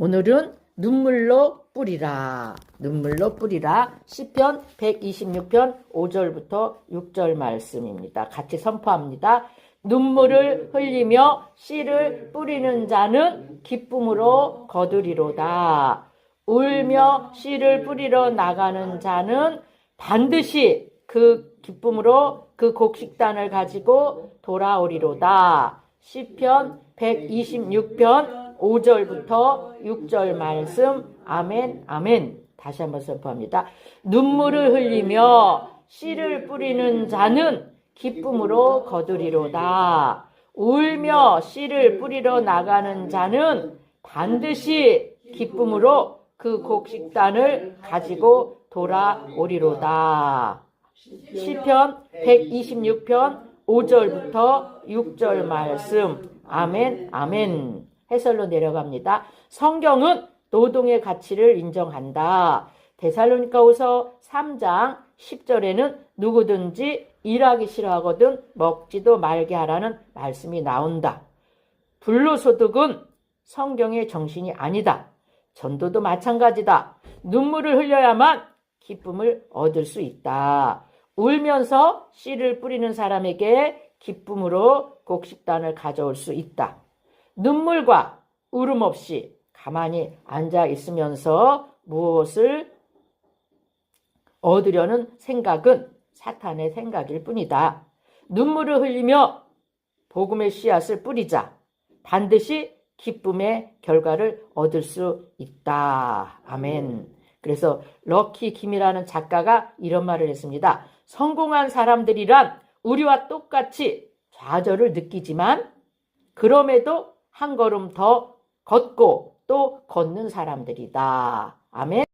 오늘은 눈물로 뿌리라. 눈물로 뿌리라. 시편 126편 5절부터 6절 말씀입니다. 같이 선포합니다. 눈물을 흘리며 씨를 뿌리는 자는 기쁨으로 거두리로다. 울며 씨를 뿌리러 나가는 자는 반드시 그 기쁨으로 그 곡식단을 가지고 돌아오리로다. 시편 126편 5절부터 6절 말씀 아멘 아멘 다시 한번 선포합니다. 눈물을 흘리며 씨를 뿌리는 자는 기쁨으로 거두리로다. 울며 씨를 뿌리러 나가는 자는 반드시 기쁨으로 그 곡식단을 가지고 돌아오리로다. 시편 126편 5절부터 6절 말씀. 아멘, 아멘. 해설로 내려갑니다. 성경은 노동의 가치를 인정한다. 데살로니가후서 3장 10절에는 누구든지 일하기 싫어하거든 먹지도 말게 하라는 말씀이 나온다. 불로소득은 성경의 정신이 아니다. 전도도 마찬가지다. 눈물을 흘려야만 기쁨을 얻을 수 있다. 울면서 씨를 뿌리는 사람에게 기쁨으로 곡식단을 가져올 수 있다. 눈물과 울음 없이 가만히 앉아 있으면서 무엇을 얻으려는 생각은 사탄의 생각일 뿐이다. 눈물을 흘리며 복음의 씨앗을 뿌리자. 반드시 기쁨의 결과를 얻을 수 있다. 아멘. 그래서 럭키 김이라는 작가가 이런 말을 했습니다. 성공한 사람들이란 우리와 똑같이 좌절을 느끼지만 그럼에도 한 걸음 더 걷고 또 걷는 사람들이다. 아멘.